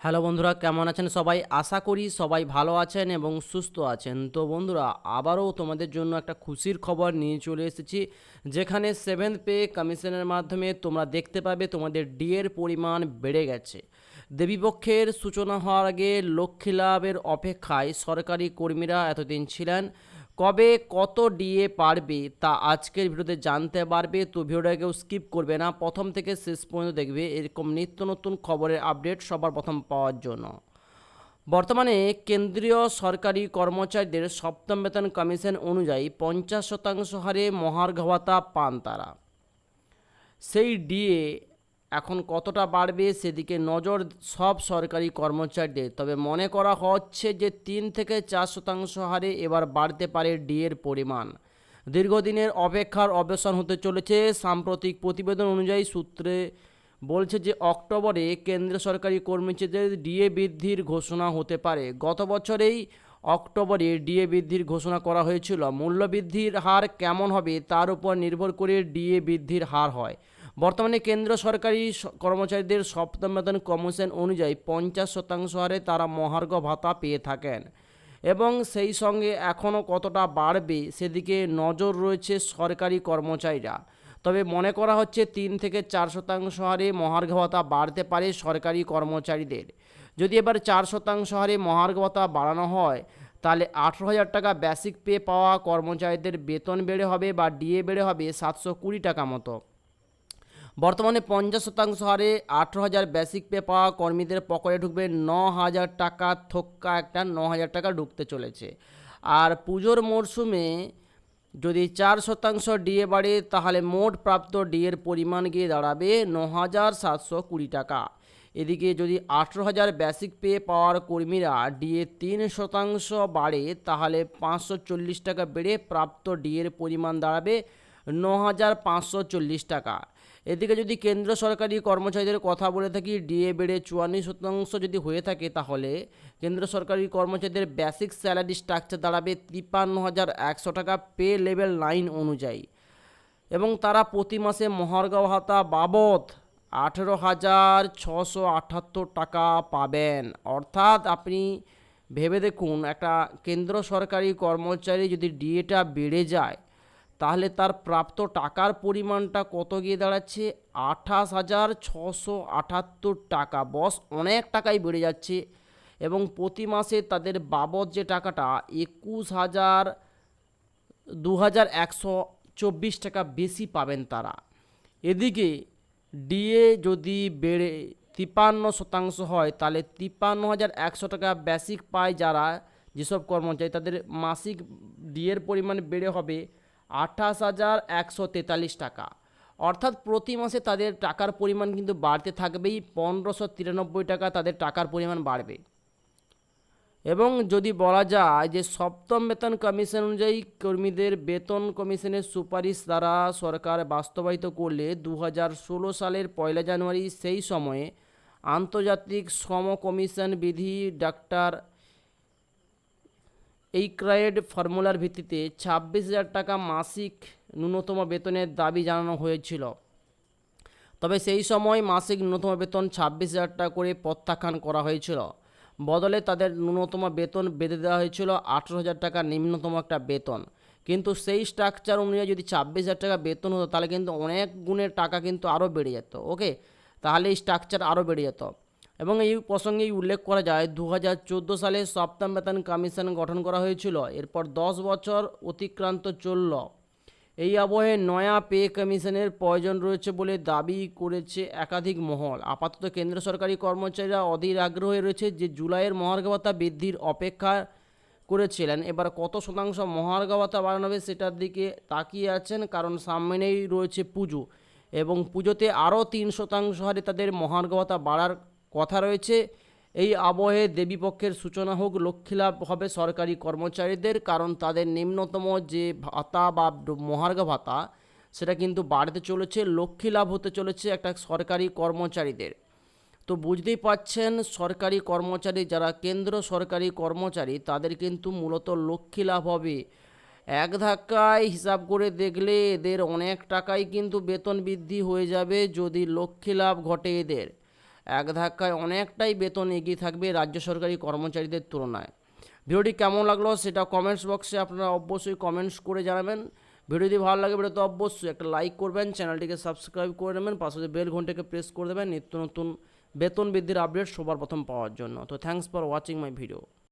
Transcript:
Hello বন্ধুরা, কেমন আছেন সবাই? আশা করি সবাই ভালো আছেন এবং সুস্থ আছেন। তো বন্ধুরা, আবারও তোমাদের জন্য একটা খুশির খবর নিয়ে চলে এসেছি, যেখানে সেভেন্থ পে কমিশনের মাধ্যমে তোমরা দেখতে পাবে তোমাদের ডিএর পরিমাণ বেড়ে গেছে। দেবীপক্ষের সূচনা হওয়ার আগে লক্ষ্মী লাভের অপেক্ষায় সরকারি কর্মীরা এতদিন ছিলেন কবে কত ডিএ পারবে তা আজকের ভিডিওতে জানতে পারবে, তো ভিডিওটা কেউ স্কিপ করবে না। প্রথম থেকে শেষ পর্যন্ত দেখবে, এরকম নিত্য নতুন খবরের আপডেট সবার প্রথম পাওয়ার জন্য। বর্তমানে কেন্দ্রীয় সরকারি কর্মচারীদের সপ্তম বেতন কমিশন অনুযায়ী পঞ্চাশ শতাংশ হারে মহার্ঘ ভাতা পান তারা। সেই ডিএ এখন কতটা বাড়বে সেদিকে নজর সব সরকারি কর্মচারীদের। তবে মনে করা হচ্ছে যে তিন থেকে চার শতাংশ হারে এবার বাড়তে পারে ডিএর পরিমাণ। দীর্ঘদিনের অপেক্ষার অবসান হতে চলেছে। সাম্প্রতিক প্রতিবেদন অনুযায়ী সূত্রে বলছে যে অক্টোবরে কেন্দ্র সরকারি কর্মচারীদের ডিএ বৃদ্ধির ঘোষণা হতে পারে। গত বছরেই অক্টোবরে ডিএ বৃদ্ধির ঘোষণা করা হয়েছিল। মূল্য বৃদ্ধির হার কেমন হবে তার উপর নির্ভর করে ডিএ বৃদ্ধির হার হয়। বর্তমানে কেন্দ্র সরকারি কর্মচারীদের সপ্তম বেতন কমিশন অনুযায়ী পঞ্চাশ শতাংশ হারে তারা মহার্ঘ ভাতা পেয়ে থাকেন। এবং সেই সঙ্গে এখনও কতটা বাড়বে সেদিকে নজর রয়েছে সরকারি কর্মচারীরা। তবে মনে করা হচ্ছে তিন থেকে চার শতাংশ হারে মহার্ঘ ভাতা বাড়তে পারে সরকারি কর্মচারীদের। যদি এবার চার শতাংশ হারে মহার্ঘ ভাতা বাড়ানো হয়, তাহলে আঠেরো হাজার টাকা বেসিক পে পাওয়া কর্মচারীদের বেতন বেড়ে হবে বা ডিএ বেড়ে হবে সাতশো কুড়ি টাকা মতো। বর্তমানে পঞ্চাশ শতাংশ হারে আঠেরো হাজার বেসিক পে পাওয়া কর্মীদের পকেটে ঢুকবে ন হাজার টাকা থোক্কা একটা ন হাজার টাকা ঢুকতে চলেছে। আর পুজোর মরশুমে যদি চার শতাংশ ডিএ বাড়ে, তাহলে মোট প্রাপ্ত ডিএর পরিমাণ গিয়ে দাঁড়াবে ন হাজার সাতশো কুড়ি টাকা। এদিকে যদি আঠেরো হাজার বেসিক পে পাওয়ার কর্মীরা ডিএ তিন শতাংশ বাড়ে, তাহলে পাঁচশো চল্লিশ টাকা বেড়ে প্রাপ্ত ডিএর পরিমাণ দাঁড়াবে ন হাজার পাঁচশো চল্লিশ টাকা। এদিকে যদি কেন্দ্র সরকারি কর্মচারীদের কথা বলে থাকি, ডিএ বেড়ে চুয়ান্ন শতাংশ যদি হয়ে থাকে তাহলে কেন্দ্র সরকারি কর্মচারীদের বেসিক স্যালারি স্ট্রাকচার দাঁড়াবে তিপ্পান্ন হাজার একশো টাকা পে লেভেল নাইন অনুযায়ী। এবং তারা প্রতি মাসে মহার্ঘ ভাতা বাবদ আঠেরো হাজার ছশো আটাত্তর টাকা পাবেন। অর্থাৎ আপনি ভেবে দেখুন, একটা কেন্দ্র সরকারি কর্মচারী যদি ডিএটা বেড়ে যায় তাহলে তার প্রাপ্ত টাকার পরিমাণটা কত গিয়ে দাঁড়াচ্ছে? আঠাশ হাজার ছশো আটাত্তর টাকা। বস, অনেক টাকাই বেড়ে যাচ্ছে। এবং প্রতি মাসে তাদের বাবদ যে টাকাটা, একুশ হাজার দু হাজার একশো চব্বিশ টাকা বেশি পাবেন তারা। এদিকে ডিএ যদি বেড়ে তিপ্পান্ন শতাংশ হয়, তাহলে তিপ্পান্ন হাজার একশো টাকা বেসিক পায় যারা যেসব কর্মচারী, তাদের মাসিক ডিএর পরিমাণ বেড়ে হবে। আঠাশ হাজার একশো তেতাল্লিশ টাকা। অর্থাৎ প্রতি মাসে তাদের টাকার পরিমাণ কিন্তু বাড়তে থাকবেই, পনেরোশো তিরানব্বই টাকা তাদের টাকার পরিমাণ বাড়বে। এবং যদি বলা যায় যে সপ্তম বেতন কমিশন অনুযায়ী কর্মীদের বেতন কমিশনের সুপারিশ দ্বারা সরকার বাস্তবায়িত করলে দু সালের পয়লা জানুয়ারি সেই সময়ে আন্তর্জাতিক শ্রম কমিশন বিধি ডাক্তার এই ক্রায়েড ফর্মুলার ভিত্তিতে ছাব্বিশ হাজার টাকা মাসিক ন্যূনতম বেতনের দাবি জানানো হয়েছিল। তবে সেই সময় মাসিক ন্যূনতম বেতন ছাব্বিশ হাজার টাকা করে প্রত্যাখ্যান করা হয়েছিল। বদলে তাদের ন্যূনতম বেতন বেঁধে দেওয়া হয়েছিল আঠেরো হাজার টাকা নিম্নতম একটা বেতন। কিন্তু সেই স্ট্রাকচার অনুযায়ী যদি ছাব্বিশ হাজার টাকা বেতন হতো, তাহলে কিন্তু অনেক গুণের টাকা কিন্তু আরও বেড়ে যেত, ওকে? তাহলে এই স্ট্রাকচার আরও বেড়ে যেত। এবং এই প্রসঙ্গেই উল্লেখ করা যায় দু হাজার চোদ্দ সালে সপ্তম বেতন কমিশন গঠন করা হয়েছিল, এরপর দশ বছর অতিক্রান্ত চলল। এই আবহে নয়া পে কমিশনের প্রয়োজন রয়েছে বলে দাবি করেছে একাধিক মহল। আপাতত কেন্দ্র সরকারি কর্মচারীরা অধীর আগ্রহে রয়েছে যে জুলাইয়ের মহার্ঘ ভাতা বৃদ্ধির অপেক্ষা করেছিলেন। এবার কত শতাংশ মহার্ঘ ভাতা বাড়ানো হবে সেটার দিকে তাকিয়ে আছেন, কারণ সামনেই রয়েছে পুজো। এবং পুজোতে আরও তিন শতাংশ হারে তাদের মহার্ঘ ভাতা বাড়ার কথা রয়েছে, এই আবহে দেবীপক্ষের সূচনা হোক, লক্ষ্মীলাভ হবে সরকারি কর্মচারীদের, কারণ তাদের নিম্নতম যে ভাতা বা মহার্ঘ ভাতা, সেটা কিন্তু বাড়তে চলেছে লক্ষ্মী লাভ হতে চলেছে একটা সরকারি কর্মচারীদের। তো বুঝতেই পাচ্ছেন, সরকারি কর্মচারী যারা কেন্দ্র সরকারি কর্মচারী, তাদের কিন্তু মূলত লক্ষ্মী লাভ হবে। এক ধাক্কায় হিসাব করে দেখলে এদের অনেক টাকাই কিন্তু বেতন বৃদ্ধি হয়ে যাবে যদি লক্ষ্মী লাভ ঘটে এদের। এক ধাক্কায় অনেকটাই বেতন এগিয়ে থাকবে রাজ্য সরকারি কর্মচারীদের তুলনায়। ভিডিওটি কেমন লাগল সেটা কমেন্টস বক্সে আপনারা অবশ্যই কমেন্টস করে জানাবেন। ভিডিও যদি ভালো লাগে ভিডিও তো অবশ্যই একটা লাইক করবেন, চ্যানেলটিকে সাবস্ক্রাইব করে নেবেন, পাশে বেল ঘন্টাকে প্রেস করে দেবেন, নিত্য নতুন বেতন বৃদ্ধির আপডেট সবার প্রথম পাওয়ার জন্য। তো thanks for watching my video